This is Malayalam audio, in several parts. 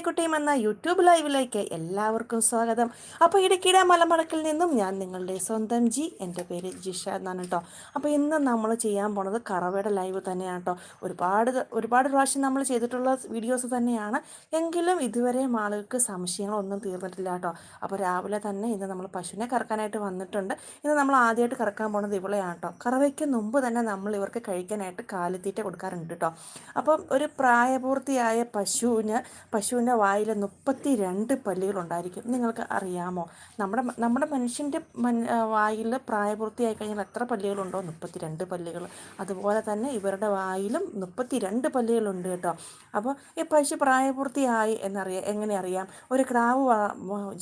കുട്ടിയും എന്ന യൂട്യൂബ് ലൈവിലേക്ക് എല്ലാവർക്കും സ്വാഗതം. അപ്പോൾ ഇടുക്കിയുടെ മലമടക്കിൽ നിന്നും ഞാൻ നിങ്ങളുടെ സ്വന്തം ജി എന്റെ പേര് ജിഷ എന്നാണ് കേട്ടോ അപ്പോൾ ഇന്ന് നമ്മൾ ചെയ്യാൻ പോണത് കറവയുടെ ലൈവ് തന്നെയാണ് കേട്ടോ ഒരുപാട് ഒരുപാട് പ്രാവശ്യം നമ്മൾ ചെയ്തിട്ടുള്ള വീഡിയോസ് തന്നെയാണ്. എങ്കിലും ഇതുവരെ ആളുകൾക്ക് സംശയങ്ങളൊന്നും തീർന്നിട്ടില്ല കേട്ടോ അപ്പോൾ രാവിലെ തന്നെ ഇന്ന് നമ്മൾ പശുവിനെ കറക്കാനായിട്ട് വന്നിട്ടുണ്ട്. ഇന്ന് നമ്മൾ ആദ്യമായിട്ട് കറക്കാൻ പോണത് ഇവളെയാണ് കേട്ടോ കറവയ്ക്ക് മുമ്പ് തന്നെ നമ്മൾ ഇവർക്ക് കഴിക്കാനായിട്ട് കാലിത്തീറ്റ കൊടുക്കാറുണ്ട് കേട്ടോ അപ്പം ഒരു പ്രായപൂർത്തിയായ പശുവിന് പശുവിന് പശുവിന്റെ വായിൽ മുപ്പത്തി രണ്ട് പല്ലുകളുണ്ടായിരിക്കും. നിങ്ങൾക്ക് അറിയാമോ? നമ്മുടെ നമ്മുടെ മനുഷ്യന്റെ മൻ വായിൽ പ്രായപൂർത്തിയായി കഴിഞ്ഞാൽ എത്ര പല്ലുകളുണ്ടോ? മുപ്പത്തി രണ്ട് പല്ലുകൾ അതുപോലെ തന്നെ ഇവരുടെ വായിലും മുപ്പത്തി രണ്ട് പല്ലുകളുണ്ട് കേട്ടോ. അപ്പോൾ ഈ പശു പ്രായപൂർത്തിയായി എന്നറിയാം എങ്ങനെ അറിയാം? ഒരു ക്രാവ്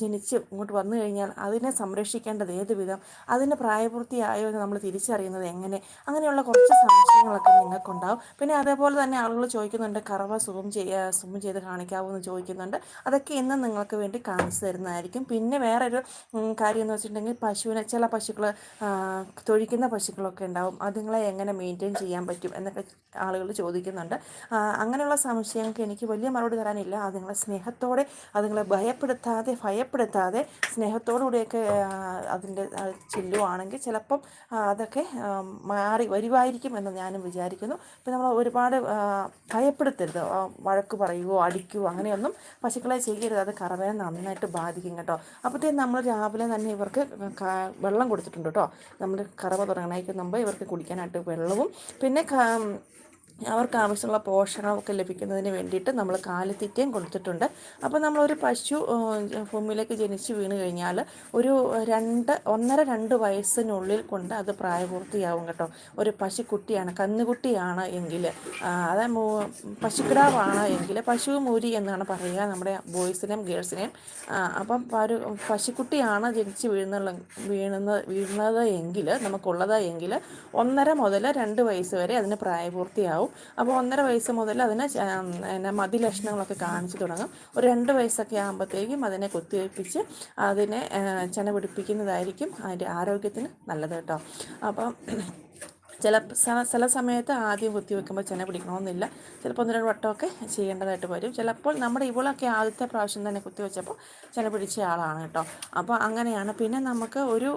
ജനിച്ച് ഇങ്ങോട്ട് വന്നു കഴിഞ്ഞാൽ അതിനെ സംരക്ഷിക്കേണ്ടത് ഏത് വിധം? അതിന് പ്രായപൂർത്തിയായോ എന്ന് നമ്മൾ തിരിച്ചറിയുന്നത് എങ്ങനെ? അങ്ങനെയുള്ള കുറച്ച് സംശയങ്ങളൊക്കെ നിങ്ങൾക്കുണ്ടാവും. പിന്നെ അതേപോലെ തന്നെ ആളുകൾ ചോദിക്കുന്നുണ്ട് കറവ സുഖം ചെയ്യുക സുഖം ചെയ്ത് കാണിക്കാവോ എന്ന് ചോദിക്കുന്നുണ്ട്. അതൊക്കെ ഇന്ന് നിങ്ങൾക്ക് വേണ്ടി കാണിച്ചു തരുന്നതായിരിക്കും. പിന്നെ വേറൊരു കാര്യം എന്ന് വെച്ചിട്ടുണ്ടെങ്കിൽ പശുവിനെ ചില പശുക്കൾ തൊഴിക്കുന്ന പശുക്കളൊക്കെ ഉണ്ടാവും. അതുങ്ങളെ എങ്ങനെ മെയിന്റെയിൻ ചെയ്യാൻ പറ്റും എന്നൊക്കെ ആളുകൾ ചോദിക്കുന്നുണ്ട്. അങ്ങനെയുള്ള സംശയങ്ങൾക്ക് എനിക്ക് വലിയ മറുപടി തരാനില്ല. അതുങ്ങളെ സ്നേഹത്തോടെ അതുങ്ങളെ ഭയപ്പെടുത്താതെ ഭയപ്പെടുത്താതെ സ്നേഹത്തോടുകൂടിയൊക്കെ അതിന്റെ ചെല്ലുവാണെങ്കിൽ ചിലപ്പം അതൊക്കെ മാറി വരുമായിരിക്കും എന്ന് ഞാനും വിചാരിക്കുന്നു. ഇപ്പം നമ്മൾ ഒരുപാട് ഭയപ്പെടുത്തരുത്. വഴക്ക് പറയുകയോ അടിക്കുകയോ അങ്ങനെയൊന്നും ഒന്നും പശുക്കളെ ചെയ്യരുത് അത് കറവയെ നന്നായിട്ട് ബാധിക്കും കേട്ടോ. അപ്പോഴത്തേക്കും നമ്മൾ രാവിലെ തന്നെ ഇവർക്ക് വെള്ളം കൊടുത്തിട്ടുണ്ട് കേട്ടോ. നമ്മൾ കറവ തുടങ്ങണേക്ക് മുമ്പ് ഇവർക്ക് കുടിക്കാനായിട്ട് വെള്ളവും പിന്നെ അവർക്ക് ആവശ്യമുള്ള പോഷണമൊക്കെ ലഭിക്കുന്നതിന് വേണ്ടിയിട്ട് നമ്മൾ കാലിത്തീറ്റയും കൊടുത്തിട്ടുണ്ട്. അപ്പോൾ നമ്മളൊരു പശു ഭൂമിയിലേക്ക് ജനിച്ച് വീണ് കഴിഞ്ഞാൽ ഒരു രണ്ട് ഒന്നര രണ്ട് വയസ്സിനുള്ളിൽ കൊണ്ട് അത് പ്രായപൂർത്തിയാവും കേട്ടോ. ഒരു പശുക്കുട്ടിയാണ് കന്നുകുട്ടിയാണ് എങ്കിൽ അതായത് പശുക്കിടാവാണ് എങ്കിൽ പശു മൂരി എന്നാണ് പറയുക നമ്മുടെ ബോയ്സിനെയും ഗേൾസിനെയും. അപ്പം ഒരു പശുക്കുട്ടിയാണ് ജനിച്ച് വീഴുന്ന വീഴുന്ന വീഴുന്നത് എങ്കിൽ നമുക്കുള്ളത് എങ്കിൽ ഒന്നര മുതൽ രണ്ട് വയസ്സ് വരെ അതിന് പ്രായപൂർത്തിയാവും. അപ്പോൾ ഒന്നര വയസ്സ് മുതൽ അതിന് പിന്നെ മതിലക്ഷണങ്ങളൊക്കെ കാണിച്ചു തുടങ്ങും. ഒരു രണ്ട് വയസ്സൊക്കെ ആകുമ്പോഴത്തേക്കും അതിനെ കുത്തിവയ്പ്പിച്ച് അതിനെ ചെന പിടിപ്പിക്കുന്നതായിരിക്കും അതിന്റെ ആരോഗ്യത്തിന് നല്ലത് കേട്ടോ. അപ്പം ചില ചില സമയത്ത് ആദ്യം കുത്തി വെക്കുമ്പോൾ ചെന പിടിക്കണമെന്നില്ല ചിലപ്പോൾ ഒന്ന് രണ്ട് വട്ടമൊക്കെ ചെയ്യേണ്ടതായിട്ട് വരും. ചിലപ്പോൾ നമ്മുടെ ഇവളൊക്കെ ആദ്യത്തെ പ്രാവശ്യം തന്നെ കുത്തി വെച്ചപ്പോൾ ചെന പിടിച്ച ആളാണ് കേട്ടോ. അപ്പോൾ അങ്ങനെയാണ്. പിന്നെ നമുക്ക് ഒരു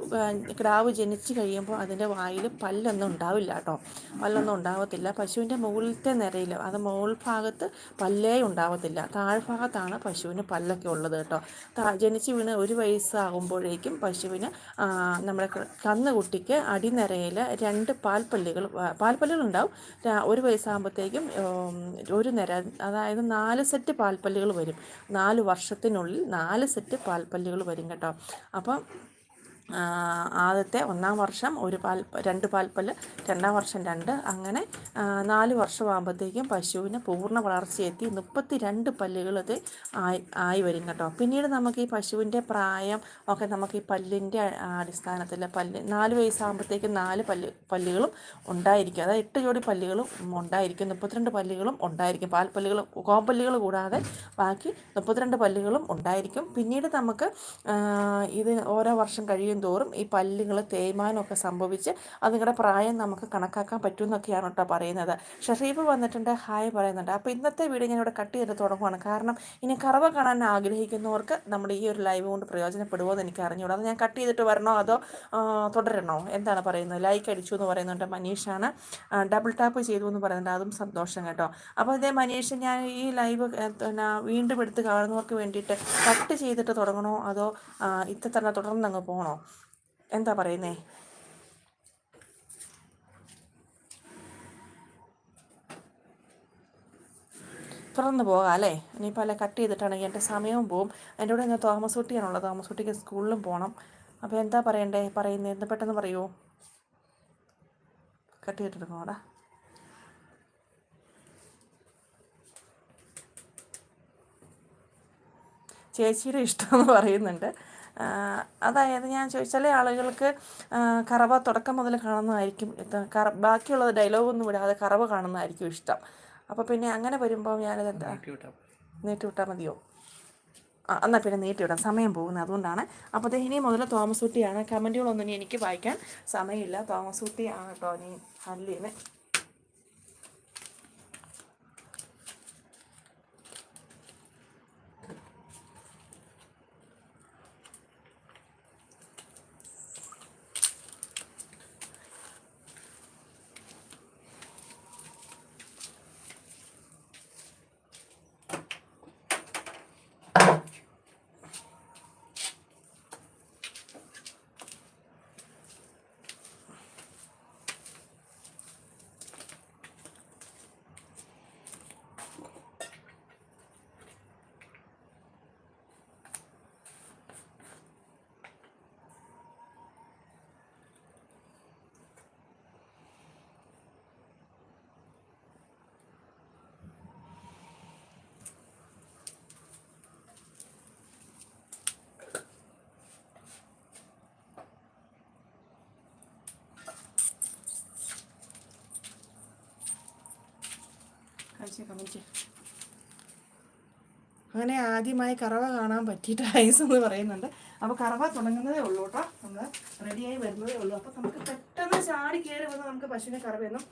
ക്രാവ് ജനിച്ച് കഴിയുമ്പോൾ അതിന്റെ വായിൽ പല്ലൊന്നും ഉണ്ടാവില്ല കേട്ടോ. പല്ലൊന്നും ഉണ്ടാവത്തില്ല. പശുവിന്റെ മുകളിലത്തെ നിരയിൽ അത് മുകൾ ഭാഗത്ത് പല്ലേ ഉണ്ടാവത്തില്ല. താഴ്ഭാഗത്താണ് പശുവിന് പല്ലൊക്കെ ഉള്ളത് കേട്ടോ. ജനിച്ച് വീണ് ഒരു വയസ്സാകുമ്പോഴേക്കും പശുവിന് നമ്മുടെ കന്നുകുട്ടിക്ക് അടിനിരയിൽ രണ്ട് പാൽ പാൽപ്പല്ലുകൾ പാൽപ്പല്ലുകൾ ഉണ്ടാവും ഒരു വയസ്സാകുമ്പോഴത്തേക്കും ഒരു നിര അതായത് നാല് സെറ്റ് പാൽപ്പല്ലുകൾ വരും. നാല് വർഷത്തിനുള്ളിൽ നാല് സെറ്റ് പാൽപ്പല്ലുകൾ വരും കേട്ടോ. അപ്പം ആദ്യത്തെ ഒന്നാം വർഷം ഒരു പാൽ രണ്ട് പാൽപ്പല്ല് രണ്ടാം വർഷം രണ്ട് അങ്ങനെ നാല് വർഷമാകുമ്പോഴത്തേക്കും പശുവിന് പൂർണ വളർച്ചയെത്തി മുപ്പത്തി രണ്ട് പല്ലുകൾ അത് ആയി ആയി വരും കേട്ടോ. പിന്നീട് നമുക്ക് ഈ പശുവിന്റെ പ്രായം ഒക്കെ നമുക്ക് ഈ പല്ലിന്റെ അടിസ്ഥാനത്തിൽ പല്ല് നാല് വയസ്സാകുമ്പോഴത്തേക്കും നാല് പല്ല് പല്ലുകളും ഉണ്ടായിരിക്കും. അതായത് എട്ട് ജോഡി പല്ലുകളും ഉണ്ടായിരിക്കും മുപ്പത്തിരണ്ട് പല്ലുകളും ഉണ്ടായിരിക്കും. പാൽ പാൽപ്പല്ലുകൾ കോമ്പല്ലുകൾ കൂടാതെ ബാക്കി മുപ്പത്തിരണ്ട് പല്ലുകളും ഉണ്ടായിരിക്കും. പിന്നീട് നമുക്ക് ഇത് ഓരോ വർഷം കഴിയും കഴിയും തോറും ഈ പല്ലുകൾ തേയ്മാനമൊക്കെ സംഭവിച്ച് അതുങ്ങളുടെ പ്രായം നമുക്ക് കണക്കാക്കാൻ പറ്റുമെന്നൊക്കെയാണ് കേട്ടോ പറയുന്നത്. ഷറീഫ് വന്നിട്ടുണ്ട്. ഹായ് പറയുന്നുണ്ട്. അപ്പോൾ ഇന്നത്തെ വീഡിയോ ഞാൻ ഇവിടെ കട്ട് ചെയ്ത് തുടങ്ങുവാണ്. കാരണം ഇനി കറവ കാണാൻ ആഗ്രഹിക്കുന്നവർക്ക് നമ്മുടെ ഈ ഒരു ലൈവ് കൊണ്ട് പ്രയോജനപ്പെടുമോ എന്ന് എനിക്ക് അറിഞ്ഞുകൂടാ അത് ഞാൻ കട്ട് ചെയ്തിട്ട് വരണോ അതോ തുടരണോ? എന്താണ് പറയുന്നത്? ലൈക്ക് അടിച്ചു എന്ന് പറയുന്നുണ്ട് മനീഷാണ്. ഡബിൾ ടാപ്പ് ചെയ്തു എന്ന് പറയുന്നുണ്ട്. അതും സന്തോഷം കേട്ടോ. അപ്പോൾ ഇതേ മനീഷ് ഞാൻ ഈ ലൈവ് പിന്നെ വീണ്ടും എടുത്ത് കാണുന്നവർക്ക് വേണ്ടിയിട്ട് കട്ട് ചെയ്തിട്ട് തുടങ്ങണോ അതോ ഇത്ര തന്നെ തുടർന്ന് അങ്ങ് പോകണോ എന്താ പറയുന്നേ? തുറന്നു പോകാം അല്ലേ? ഇനിയിപ്പോൾ അല്ലെ കട്ട് ചെയ്തിട്ടാണെങ്കിൽ എന്റെ സമയവും പോവും. എന്റെ കൂടെ ഞാൻ തോമസ് കുട്ടിയാണുള്ളത്. തോമസ് കുട്ടിക്ക് സ്കൂളിലും പോകണം അപ്പോൾ എന്താ പറയണ്ടേ? പറയുന്നത് എന്ത് പെട്ടെന്ന് പറയുമോ കട്ട് ചെയ്തിട്ടെടുക്കണോടാ ചേച്ചിയുടെ ഇഷ്ടം എന്ന് പറയുന്നുണ്ട്. അതായത് ഞാൻ ചോദിച്ചാൽ ആളുകൾക്ക് കറവ തുടക്കം മുതൽ കാണുന്നതായിരിക്കും കറ ബാക്കിയുള്ളത് ഡയലോഗൊന്നും വിടാതെ കറവ കാണുന്നതായിരിക്കും ഇഷ്ടം. അപ്പോൾ പിന്നെ അങ്ങനെ വരുമ്പോൾ ഞാനത് എന്താ? നീട്ടി വിട്ടാൽ മതിയോ? ആ എന്നാൽ പിന്നെ നീട്ടി വിടാം സമയം പോകുന്നത് അതുകൊണ്ടാണ്. അപ്പോൾ ഇനി മുതൽ തോമസ് കുട്ടിയാണ് കമന്റുകളൊന്നും എനിക്ക് വായിക്കാൻ സമയമില്ല. തോമസ് കുട്ടിയാണ് കേട്ടോ നീ ഹല്ലിന് കാണിച്ചേ കാണിച്ചേ. അങ്ങനെ ആദ്യമായി കറവ കാണാൻ പറ്റിയിട്ട് ഐസ് എന്ന് പറയുന്നുണ്ട്. അപ്പോൾ കറവ തുടങ്ങുന്നതേ ഉള്ളൂ കേട്ടോ. നമ്മൾ റെഡിയായി വരുന്നതേ ഉള്ളൂ. അപ്പോൾ നമുക്ക് പെട്ടെന്ന് ചാടി കയറി വന്ന് നമുക്ക് പശുവിനെ കറവയൊന്നും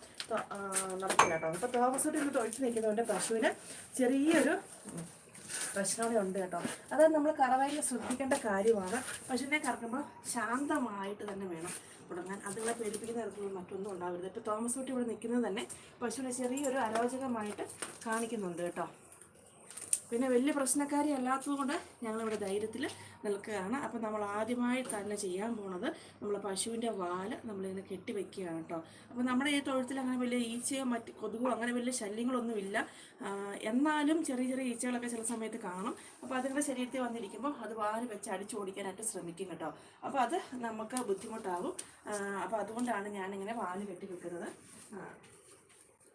നടക്കില്ല കേട്ടോ. അപ്പോൾ തോമസോട്ട് ഇന്ന് തൊഴിച്ച് നിൽക്കുന്നതുകൊണ്ട് പശുവിന് ചെറിയൊരു പ്രശ്നമേ ഉണ്ട് കേട്ടോ. അതായത് നമ്മൾ കറവയിൽ ശ്രദ്ധിക്കേണ്ട കാര്യമാണ്. പശുവിനെ കറക്കുമ്പോൾ ശാന്തമായിട്ട് തന്നെ വേണം. തുടങ്ങാൻ അതുങ്ങളെ പേടിപ്പിക്കുന്ന തരത്തിലുള്ള മറ്റൊന്നും ഉണ്ടാവരുത്. ഇപ്പോൾ തോമസ് കുട്ടി ഇവിടെ നിൽക്കുന്നത് തന്നെ പശുവിനെ ചെറിയൊരു അരോചകമായിട്ട് കാണിക്കുന്നുണ്ട് കേട്ടോ. പിന്നെ വലിയ പ്രശ്നക്കാരി അല്ലാത്തതുകൊണ്ട് ഞങ്ങളിവിടെ ധൈര്യത്തിൽ നിൽക്കുകയാണ്. അപ്പോൾ നമ്മൾ ആദ്യമായി തന്നെ ചെയ്യാൻ പോണത് നമ്മൾ പശുവിന്റെ വാൽ നമ്മളിങ്ങനെ കെട്ടി വെക്കുകയാണ് കേട്ടോ അപ്പോൾ നമ്മുടെ ഈ തൊഴുത്തിൽ അങ്ങനെ വലിയ ഈച്ചയോ മറ്റ് കൊതുകോ അങ്ങനെ വലിയ ശല്യങ്ങളൊന്നുമില്ല. എന്നാലും ചെറിയ ചെറിയ ഈച്ചകളൊക്കെ ചില സമയത്ത് കാണും. അപ്പോൾ അതിന്റെ ശരീരത്തിൽ വന്നിരിക്കുമ്പോൾ അത് വാൽ വെച്ച് അടിച്ചു ഓടിക്കാനായിട്ട് ശ്രമിക്കും കേട്ടോ അപ്പോൾ അത് നമുക്ക് ബുദ്ധിമുട്ടാകും അപ്പോൾ അതുകൊണ്ടാണ് ഞാനിങ്ങനെ വാൽ കെട്ടി വെക്കുന്നത്.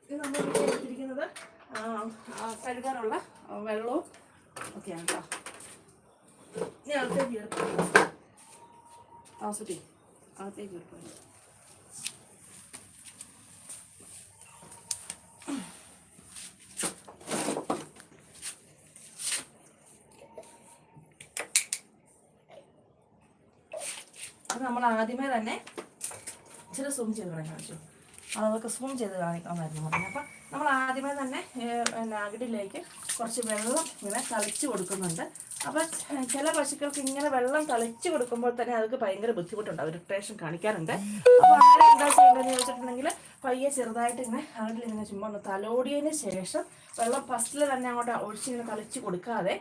ഇത് നമ്മൾ എടുത്തിരിക്കുന്നത് ആ, വെള്ളവും ഒക്കെയാണ് കേട്ടോ ഇനി അകത്തേക്ക് ആ സുറ്റി അകത്തേക്ക് എടുത്തു അത് നമ്മൾ ആദ്യമേ തന്നെ ഇച്ചിരി സൂം ചെയ്ത് കാണിച്ചു അതൊക്കെ സൂം ചെയ്ത് കാണിക്കാമായിരുന്നു പറഞ്ഞു അപ്പം നമ്മൾ ആദ്യമേ തന്നെ അകിടിലേക്ക് കുറച്ച് വെള്ളം ഇങ്ങനെ തളിച്ച് കൊടുക്കുന്നുണ്ട്. അപ്പം ചില പശുക്കൾക്ക് ഇങ്ങനെ വെള്ളം തളിച്ച് കൊടുക്കുമ്പോൾ തന്നെ അവർക്ക് ഭയങ്കര ബുദ്ധിമുട്ടുണ്ട്. അവർ ഇറിറ്റേഷൻ കാണിക്കാറുണ്ട്. അപ്പോൾ അങ്ങനെ എന്താ ചെയ്യേണ്ടതെന്ന് ചോദിച്ചിട്ടുണ്ടെങ്കിൽ പയ്യെ ചെറുതായിട്ട് ഇങ്ങനെ അകിടിൽ ഇങ്ങനെ ചുമ്മാ ഒന്ന് തലോടിയതിന് ശേഷം വെള്ളം ഫസ്റ്റിൽ തന്നെ അങ്ങോട്ട് ഒഴിച്ചിങ്ങനെ തളിച്ച് കൊടുക്കാതെ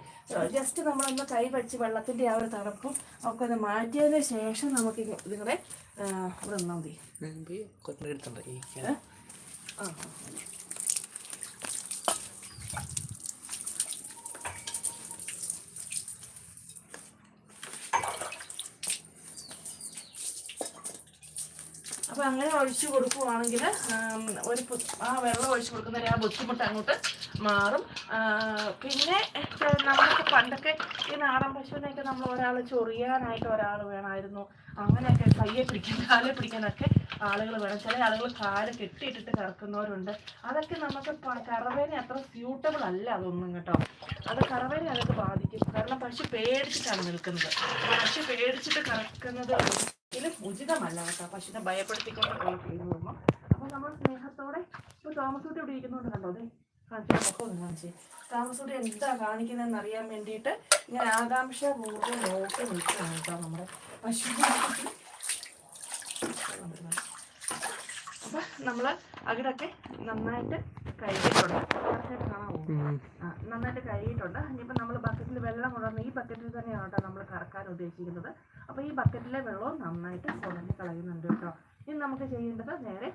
ജസ്റ്റ് നമ്മളൊന്ന് കൈ വെച്ച് വെള്ളത്തിന്റെ ആ ഒരു തണുപ്പും ഒക്കെ ഒന്ന് മാറ്റിയതിന് ശേഷം നമുക്ക് ഇതിങ്ങളെ ഇവിടെ നിന്നാൽ മതി? ആ. അപ്പൊ അങ്ങനെ ഒഴിച്ചു കൊടുക്കുവാണെങ്കിൽ ഒരു ആ വെള്ളം ഒഴിച്ചു കൊടുക്കുന്നതിന് ആ ബുദ്ധിമുട്ട് അങ്ങോട്ട് മാറും. പിന്നെ നമ്മൾക്ക് പണ്ടൊക്കെ ഈ നാടൻ പശുവിനെയൊക്കെ നമ്മൾ ഒരാൾ ചൊറിയാനായിട്ട് ഒരാൾ വേണമായിരുന്നു. അങ്ങനെയൊക്കെ കയ്യെ പിടിക്കാൻ കാലെ പിടിക്കാനൊക്കെ ആളുകൾ വേണം. ചില ആളുകൾ കാൽ കെട്ടിയിട്ടിട്ട് കിടക്കുന്നവരുണ്ട്. അതൊക്കെ നമുക്ക് കറവേനെ അത്ര സ്യൂട്ടബിൾ അല്ല അതൊന്നും കേട്ടോ. അത് കറവേനെ അതൊക്കെ ബാധിക്കും. കാരണം പക്ഷി പേടിച്ചിട്ടാണ് നിൽക്കുന്നത്. പക്ഷി പേടിച്ചിട്ട് കിടക്കുന്നത് ഇതിലും ഉചിതമല്ല കേട്ടോ. പക്ഷിനെ ഭയപ്പെടുത്തിക്കൊണ്ട് പോയി ചെയ്യുമ്പോൾ അപ്പോൾ നമ്മൾ സ്നേഹത്തോടെ ഇപ്പോൾ താമസൂട്ടി ഇവിടെ ഇരിക്കുന്നുണ്ട് കണ്ടോ? അതെ കാണിച്ചു മുഖം കാണിച്ചേ. താമസൂട്ടി എന്താ കാണിക്കുന്നതെന്ന് അറിയാൻ വേണ്ടിയിട്ട് ഇങ്ങനെ ആകാംക്ഷപൂർവം നോക്കി നിൽക്കുകയാണ് കേട്ടോ നമ്മുടെ പശു. നമ്മൾ അകിടൊക്കെ നന്നായിട്ട് കഴുകിയിട്ടുണ്ട്. കറക്റ്റായിട്ട് കാണാമോ നന്നായിട്ട് കഴുകിയിട്ടുണ്ട്. ഇനിയിപ്പോൾ നമ്മൾ ബക്കറ്റിൽ വെള്ളം കൊണ്ടുവന്ന് ഈ ബക്കറ്റിൽ തന്നെയാണ് കേട്ടോ നമ്മൾ കറക്കാൻ ഉദ്ദേശിക്കുന്നത്. അപ്പോൾ ഈ ബക്കറ്റിലെ വെള്ളവും നന്നായിട്ട് കുടഞ്ഞ് കളയുന്നുണ്ട് കേട്ടോ. ഇനി നമുക്ക് ചെയ്യേണ്ടത് നേരെ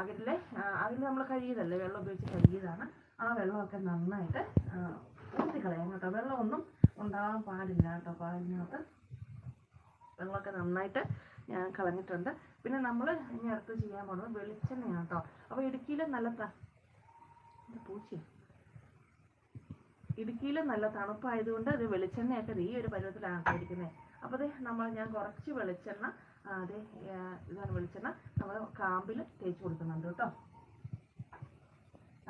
അകിലെ അതിൽ നമ്മൾ കഴുകിയതല്ലേ? വെള്ളം ഉപയോഗിച്ച് കഴുകിയതാണ്. ആ വെള്ളമൊക്കെ നന്നായിട്ട് ആ, ഊറ്റി കളയാം കേട്ടോ. വെള്ളമൊന്നും ഉണ്ടാകാൻ പാടില്ല കേട്ടോ. പാലിനകത്ത് വെള്ളമൊക്കെ നന്നായിട്ട് ഞാൻ കളഞ്ഞിട്ടുണ്ട്. പിന്നെ നമ്മൾ ഇനി അടുത്ത് ചെയ്യാൻ പോകുന്നത് വെളിച്ചെണ്ണയാണ് കേട്ടോ. അപ്പോൾ ഇടുക്കിയിലും നല്ല ത ഇടുക്കിയിലും നല്ല തണുപ്പായതുകൊണ്ട് അത് വെളിച്ചെണ്ണയൊക്കെ ഈ ഒരു പരുവത്തിലാണ് ഇരിക്കുന്നത് അപ്പോൾ അതെ നമ്മൾ ഞാൻ കുറച്ച് വെളിച്ചെണ്ണ അതെ ഇതാണ് വെളിച്ചെണ്ണ. നമ്മൾ കാമ്പിൽ തേച്ച് കൊടുക്കുന്നുണ്ട് കേട്ടോ.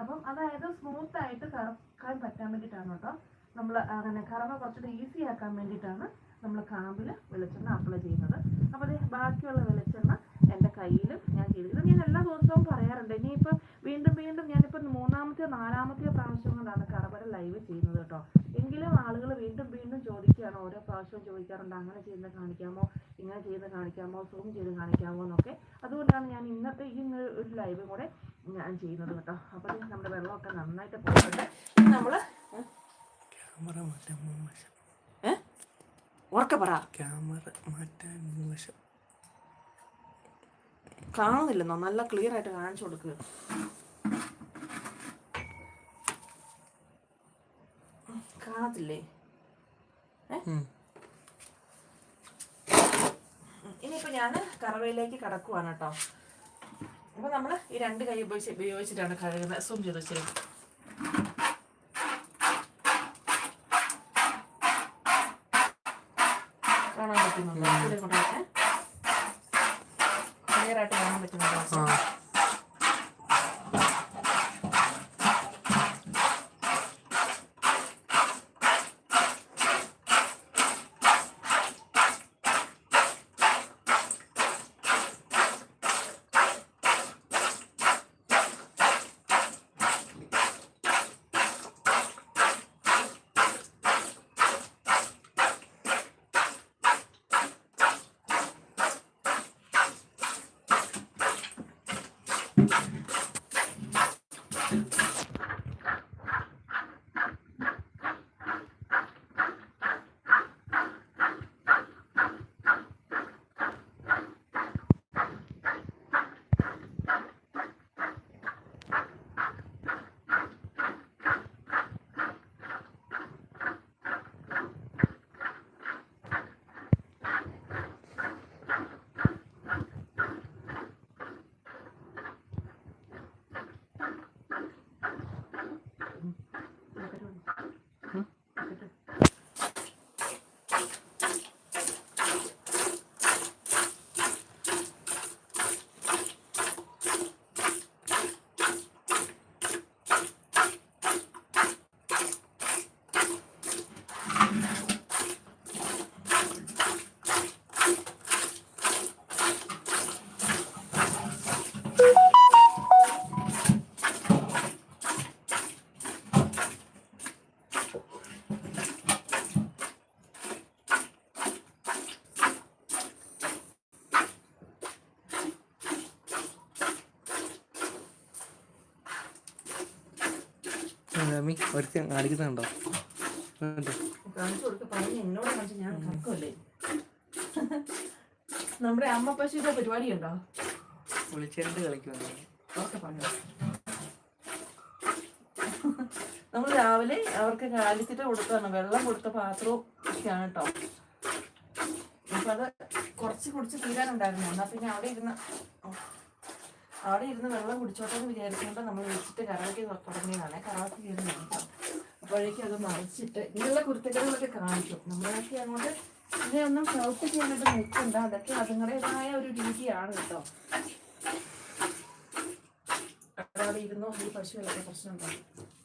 അപ്പം അതായത് സ്മൂത്ത് ആയിട്ട് കറക്കാൻ പറ്റാൻ വേണ്ടിയിട്ടാണ് കേട്ടോ. നമ്മൾ അങ്ങനെ കറവ കുറച്ചുകൂടി ഈസി ആക്കാൻ വേണ്ടിയിട്ടാണ് നമ്മൾ കാമ്പിൽ വെളിച്ചെണ്ണ അപ്ലൈ ചെയ്യുന്നത്. അപ്പോൾ അതെ ബാക്കിയുള്ള വെളിച്ചെണ്ണ എന്റെ കയ്യിലും ഞാൻ ചെയ്തിരിക്കുന്നത് ഞാൻ എല്ലാ ദിവസവും പറയാറുണ്ട്. ഇനിയിപ്പോൾ വീണ്ടും വീണ്ടും ഞാനിപ്പോൾ മൂന്നാമത്തെയോ നാലാമത്തെയോ പ്രാവശ്യം കൊണ്ടാണ് കറവര ലൈവ് ചെയ്യുന്നത് കേട്ടോ. എങ്കിലും ആളുകൾ വീണ്ടും വീണ്ടും ചോദിക്കുകയാണ്. ഓരോ പ്രാവശ്യവും ചോദിക്കാറുണ്ട് അങ്ങനെ ചെയ്യുന്നത് കാണിക്കാമോ? ഇങ്ങനെ ചെയ്യുന്നത് കാണിക്കാമോ? സൂം ചെയ്ത് കാണിക്കാമോ? എന്നൊക്കെ. അതുകൊണ്ടാണ് ഞാൻ ഇന്നത്തെ ഈ ഒരു ലൈവ് കൂടെ ഞാൻ ചെയ്യുന്നത് കേട്ടോ. അപ്പോൾ നമ്മുടെ വെള്ളമൊക്കെ നന്നായിട്ട് പോകുന്നുണ്ട് നമ്മൾ ക്യാമറ മാറ്റാൻ മൂന്ന് വശം. ഏ? ഉറക്കെ പറ. ക്യാമറ മാറ്റാൻ മൂന്ന് വശം. കാണുന്നില്ലെന്നോ നല്ല ക്ലിയർ ആയിട്ട് കാണിച്ചു കൊടുക്കുക കാണത്തില്ലേ? ഇനിയിപ്പോ ഞാൻ ഞാൻ കറവയിലേക്ക് കടക്കുവാണ് കേട്ടോ. അപ്പൊ നമ്മൾ ഈ രണ്ട് കൈ ഉപയോഗിച്ച് ഉപയോഗിച്ചിട്ടാണ് കഴുകുന്നത്. സൂം ചെയ്ത് വെച്ചത് കാണാൻ പറ്റുന്നുണ്ടോ? കൂടെ ക്ലിയർ ആയിട്ട് കാണാൻ പറ്റുന്നുണ്ടോ കാണിച്ചു ഒരുത്തി കാണിക്കുന്നുണ്ടോ? നമ്മുടെ അമ്മ പശുവിന്റെ പരിപാടി ഉണ്ടോ വിളിച്ചെണ്ട് കളിക്കുന്നു നമ്മൾ രാവിലെ അവർക്ക് കാലിച്ചിട്ട് കൊടുത്താണ് വെള്ളം കൊടുത്ത പാത്രവും ഒക്കെയാണ് കേട്ടോ അപ്പൊ അത് കുറച്ച് കുടിച്ച് തീരാനുണ്ടായിരുന്നു. എന്നാ പിന്നെ അവിടെ ഇരുന്ന് അവിടെ ഇരുന്ന് വെള്ളം കുടിച്ചോട്ടെ എന്ന് വിചാരിക്കുമ്പോൾ നമ്മൾ വെച്ചിട്ട് കറവയ്ക്ക് തുടങ്ങിയതാണ്. കറവയ്ക്ക് കയറി അപ്പോഴേക്കും അത് മറിച്ചിട്ട് ഇങ്ങനെയുള്ള കുരുത്തക്കലുകളൊക്കെ കാണിക്കും. നമ്മളൊക്കെ അങ്ങോട്ട് ഇതിനെ ഒന്നും ഷൗട്ട് ചെയ്യാനായിട്ട് നിൽക്കണ്ട. അതൊക്കെ അതുങ്ങളുടേതായ ഒരു രീതിയാണ് കേട്ടോ. അവിടെ ഇരുന്നോ? ഈ പശുവിലൊക്കെ പ്രശ്നം ബക്കറ്റിനകത്തേക്ക്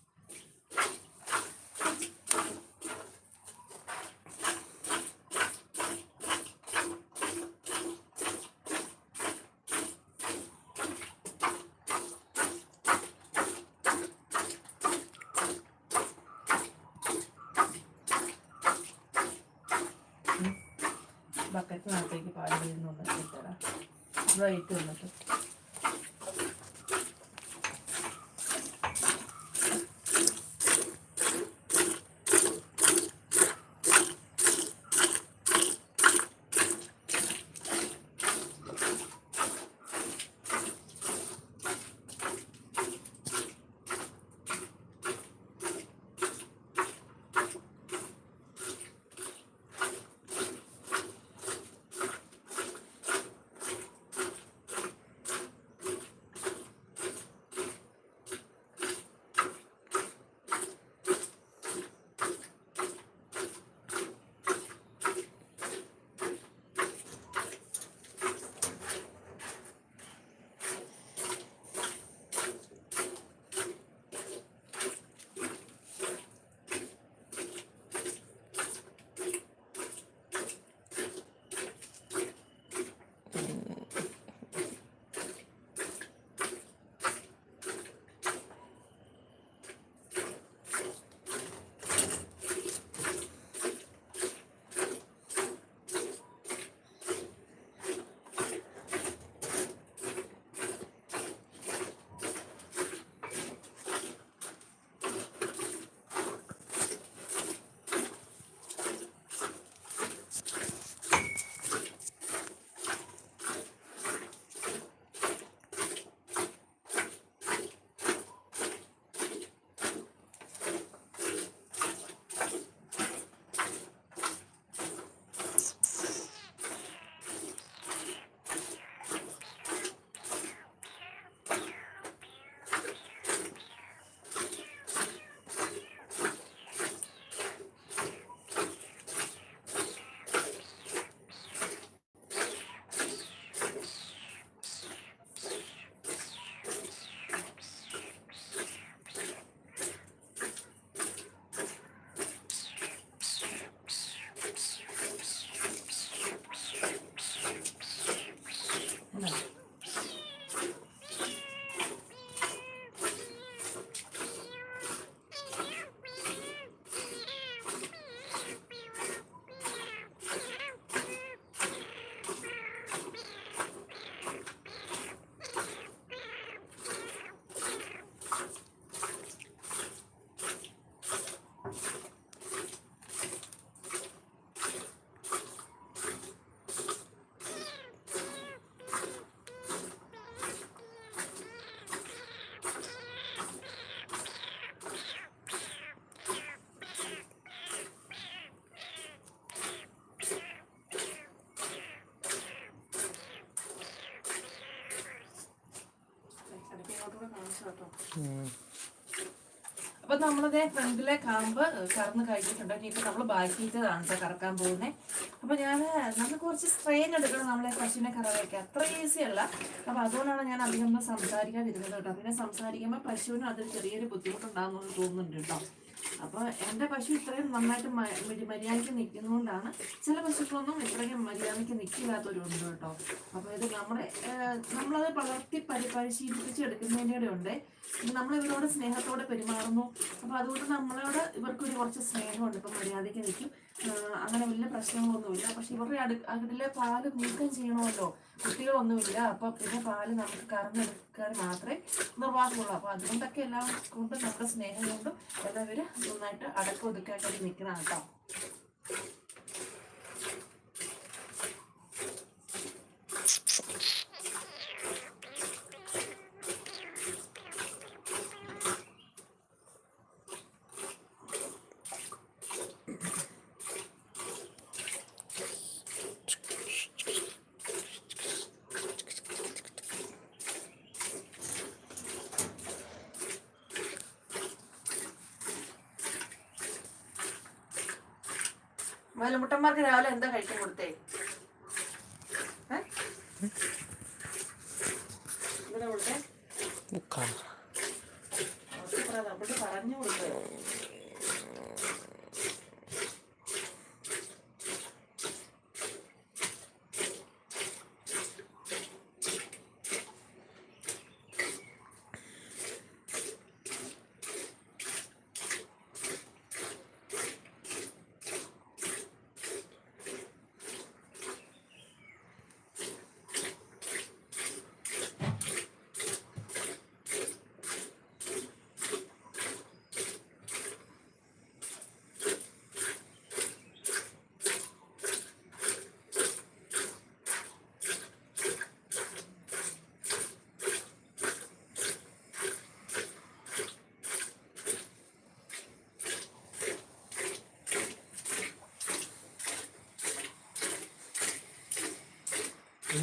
അപ്പൊ നമ്മളത് ഫ്രണ്ടിലെ കാമ്പ് കറന്ന് കഴിഞ്ഞിട്ടുണ്ട് ഇനിയിപ്പോ നമ്മൾ ബാക്കിയിട്ടതാണ് കേട്ടോ കറക്കാൻ പോകുന്നത് അപ്പൊ ഞാൻ നമുക്ക് കുറച്ച് സ്ട്രെയിൻ എടുക്കണം നമ്മളെ പശുവിനെ കറവയ്ക്ക് അത്ര ഈസി അല്ല. അപ്പൊ അതുകൊണ്ടാണ് ഞാൻ അധികം സംസാരിക്കാതിരുന്നത് കേട്ടോ. പിന്നെ സംസാരിക്കുമ്പോൾ പശുവിനും അതിൽ ചെറിയൊരു ബുദ്ധിമുട്ടുണ്ടാകുന്നു തോന്നുന്നുണ്ട് കേട്ടോ. അപ്പോൾ എന്റെ പശു ഇത്രയും നന്നായിട്ട് മര്യാദയ്ക്ക് നിൽക്കുന്നതുകൊണ്ടാണ് ചില പശുക്കളൊന്നും ഇത്രയും മര്യാദയ്ക്ക് നിൽക്കില്ലാത്തവരുണ്ട് കേട്ടോ. അപ്പോൾ ഇത് നമ്മുടെ നമ്മളത് വളർത്തി പരി പരിശീലിപ്പിച്ചെടുക്കുന്നതിന്റെ ഉണ്ട്. നമ്മൾ ഇവരോട് സ്നേഹത്തോടെ പെരുമാറുന്നു. അപ്പോൾ അതുകൊണ്ട് നമ്മളോട് ഇവർക്കൊരു കുറച്ച് സ്നേഹമുണ്ട്. ഇപ്പം മര്യാദയ്ക്ക് നിൽക്കും. അങ്ങനെ വലിയ പ്രശ്നങ്ങളൊന്നുമില്ല. പക്ഷെ ഇവരുടെ അടു അതിലെ പാൽ നീക്കം ചെയ്യണമല്ലോ. കുട്ടികളൊന്നുമില്ല. അപ്പം പിന്നെ പാൽ നമുക്ക് കറന്നെടുക്കാൻ മാത്രമേ നിർവാഹമുള്ളൂ. അപ്പോൾ അതുകൊണ്ടൊക്കെ എല്ലാം കൊണ്ടും നമ്മുടെ സ്നേഹം കൊണ്ടും എല്ലാവരും നന്നായിട്ട് അടക്കം ഒതുക്കായിട്ട് നിൽക്കുന്നതാണ് കേട്ടോ. മലമുട്ടന്മാർക്ക് രാവിലെ എന്താ കഴിക്കാൻ കൊടുത്തേ ഏ? എന്തിനാ കൊടുത്തേ അവർക്ക് പറ, അവിടെ പറഞ്ഞു കൊടുത്തേ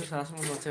ഇത് ശ്വാസം ഒന്ന് ഒച്ച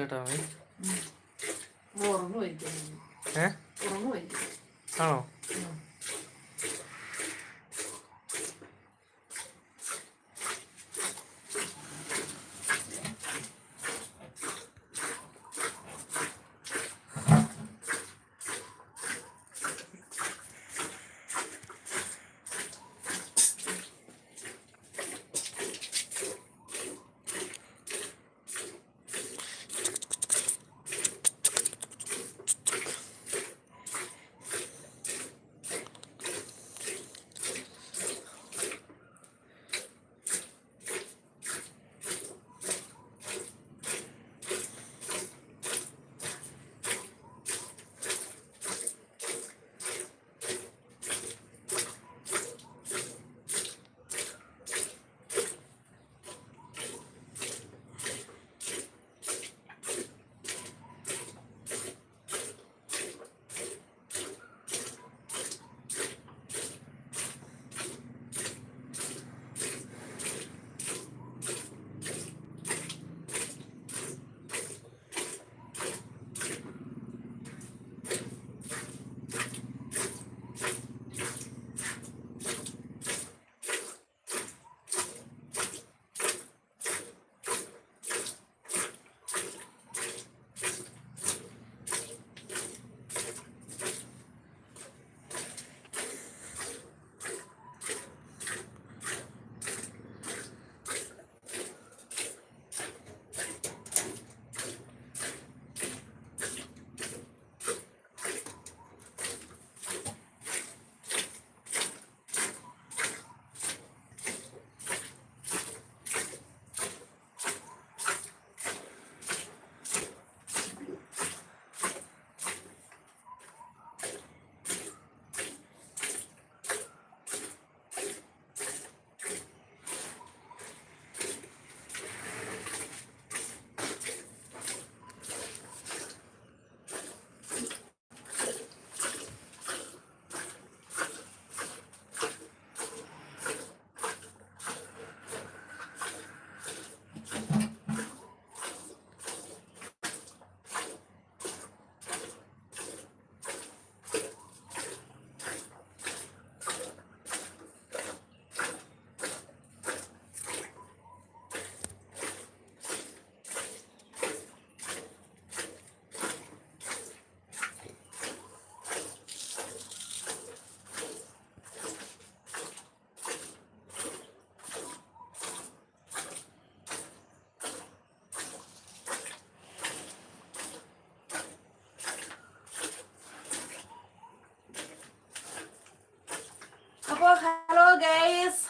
ഗൈസ്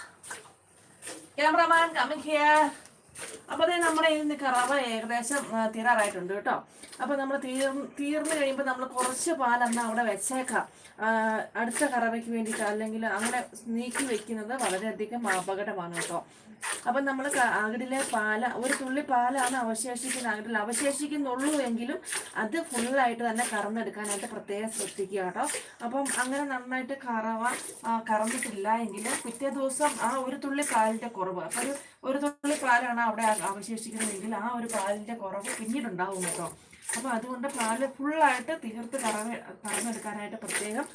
ക്യാമറമാൻ കമ്മിങ് ഹിയർ അപ്പോഴേ നമ്മുടെ ഇതിന്റെ കറവ ഏകദേശം തീരാറായിട്ടുണ്ട് കേട്ടോ. അപ്പോൾ നമ്മൾ തീർ തീർന്നു കഴിയുമ്പോൾ നമ്മൾ കുറച്ച് പാലന്ന് അവിടെ വെച്ചേക്കാം. അടുത്ത കറവയ്ക്ക് വേണ്ടിയിട്ട് അല്ലെങ്കിൽ അങ്ങനെ നീക്കി വെക്കുന്നത് വളരെയധികം അപകടമാണ് കേട്ടോ. അപ്പം നമ്മൾ അകിടിലെ പാല ഒരു തുള്ളി പാലാണ് അവശേഷിക്കുന്ന അകിടിൽ അവശേഷിക്കുന്നുള്ളൂ എങ്കിലും അത് ഫുള്ളായിട്ട് തന്നെ കറന്നെടുക്കാനായിട്ട് പ്രത്യേകം ശ്രദ്ധിക്കുക കേട്ടോ. അപ്പം അങ്ങനെ നന്നായിട്ട് കറവ കറന്നിട്ടില്ല എങ്കിൽ പിറ്റേ ദിവസം ആ ഒരു തുള്ളി പാലിന്റെ കുറവ് അപ്പം ഒരു ഒരു തുള്ളി പാലാണ് അവിടെ അവശേഷിക്കുന്നതെങ്കിൽ ആ ഒരു പാലിന്റെ കുറവ് പിന്നീടുണ്ടാവും കേട്ടോ. അപ്പോൾ അതുകൊണ്ട് പാൽ ഫുള്ളായിട്ട് തീർത്ത് കറവ കറന്നെടുക്കാനായിട്ട് പ്രത്യേകം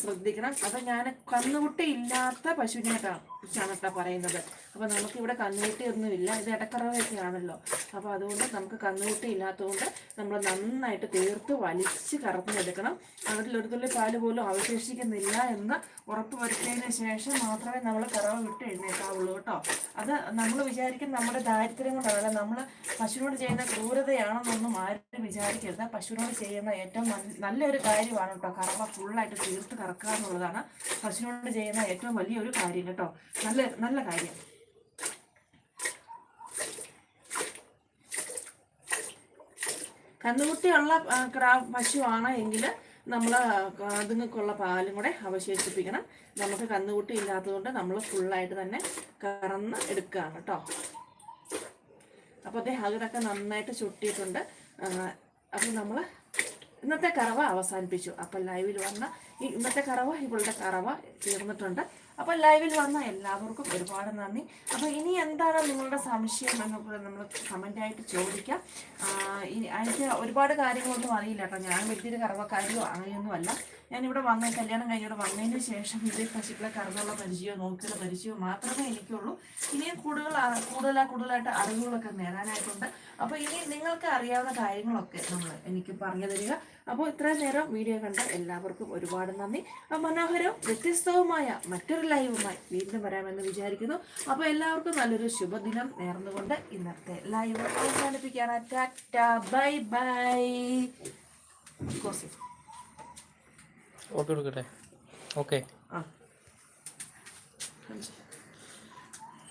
ശ്രദ്ധിക്കണം. അത് ഞാൻ കന്നുകുട്ടി ഇല്ലാത്ത പശുവിനെ കുറിച്ചാണ് കേട്ടോ പറയുന്നത്. അപ്പോൾ നമുക്കിവിടെ കന്നുകുട്ടി ഒന്നുമില്ല ഇത് ഇടക്കറവയൊക്കെ ആണല്ലോ അപ്പോൾ അതുകൊണ്ട് നമുക്ക് കന്നുകുട്ടി ഇല്ലാത്തതുകൊണ്ട് നമ്മൾ നന്നായിട്ട് തീർത്ത് വലിച്ച് കറന്നെടുക്കണം ഒരു തുള്ളി പാൽ പോലും അവശേഷിക്കുന്നില്ല എന്ന് ഉറപ്പ് വരുത്തിയതിന് ശേഷം മാത്രമേ നമ്മൾ കറവ വിട്ട് എഴുന്നേക്കാവുള്ളൂ കേട്ടോ. അത് നമ്മൾ വിചാരിക്കും നമ്മുടെ ദാരിദ്ര്യം കൊണ്ടാണ് നമ്മൾ പശുവിനോട് ചെയ്യുന്ന ക്രൂരതയാണെന്നൊന്നും ആരും വിചാരിക്കരുത്. പശുവിനോട് ചെയ്യുന്ന ഏറ്റവും നല്ലൊരു കാര്യമാണ് കേട്ടോ കറവ ഫുള്ളായിട്ട് തീർത്ത് കറക്കുക എന്നുള്ളതാണ് പശുവിനോട് ചെയ്യുന്ന ഏറ്റവും വലിയൊരു കാര്യം കേട്ടോ. നല്ല നല്ല കാര്യം. കന്നുകുട്ടിയുള്ള ക്രാ പശുവാണ് എങ്കിൽ നമ്മൾ അതുങ്ങൾക്കുള്ള പാലും കൂടെ അവശേഷിപ്പിക്കണം. നമുക്ക് കന്നുകുട്ടി ഇല്ലാത്തതുകൊണ്ട് നമ്മൾ ഫുള്ളായിട്ട് തന്നെ കറന്ന് എടുക്കുകയാണ് കേട്ടോ. അപ്പോൾ അതേ അതിലൊക്കെ നന്നായിട്ട് ചുട്ടിയിട്ടുണ്ട്. അപ്പോൾ നമ്മൾ ഇന്നത്തെ കറവ അവസാനിപ്പിച്ചു. അപ്പോൾ ലൈവിൽ വന്ന ഈ ഇന്നത്തെ കറവ ഇവളുടെ കറവ തീർന്നിട്ടുണ്ട്. അപ്പോൾ ലൈവിൽ വന്ന എല്ലാവർക്കും ഒരുപാട് നന്ദി. അപ്പോൾ ഇനി എന്താണ് നിങ്ങളുടെ സംശയം എന്നൊക്കെ നമ്മൾ കമന്റായിട്ട് ചോദിക്കാം. ഇനി എനിക്ക് ഒരുപാട് കാര്യങ്ങളൊന്നും അറിയില്ല കേട്ടോ. ഞാൻ വലിയൊരു കറവക്കാരിയോ അങ്ങനെയൊന്നും അല്ല. ഞാനിവിടെ വന്ന കല്യാണം കഴിഞ്ഞിവിടെ വന്നതിന് ശേഷം ഇതേ പശുക്കളെ കറന്നുള്ള പരിചയമോ നോക്കിയുള്ള പരിചയമോ മാത്രമേ എനിക്കുള്ളൂ. ഇനിയും കൂടുതൽ കൂടുതലാ കൂടുതലായിട്ട് അറിവുകളൊക്കെ നേടാനായിട്ടുണ്ട് അപ്പോൾ ഇനി നിങ്ങൾക്ക് അറിയാവുന്ന കാര്യങ്ങളൊക്കെ നമ്മൾ എനിക്ക് പറഞ്ഞു തരിക അപ്പോൾ ഇത്ര നേരം വീഡിയോ കണ്ട എല്ലാവർക്കും ഒരുപാട് നന്ദി. മനോഹരവും വ്യത്യസ്തവുമായ മറ്റൊരു ലൈവുമായി വീണ്ടും വരാമെന്ന് വിചാരിക്കുന്നു. അപ്പോൾ എല്ലാവർക്കും നല്ലൊരു ശുഭദിനം നേർന്നുകൊണ്ട് ഇന്നത്തെ ലൈവ് അവസാനിപ്പിക്കുകയാണ്. Tata bye bye. ഓക്കെ കൊടുക്കട്ടെ ഓക്കെ. ആ.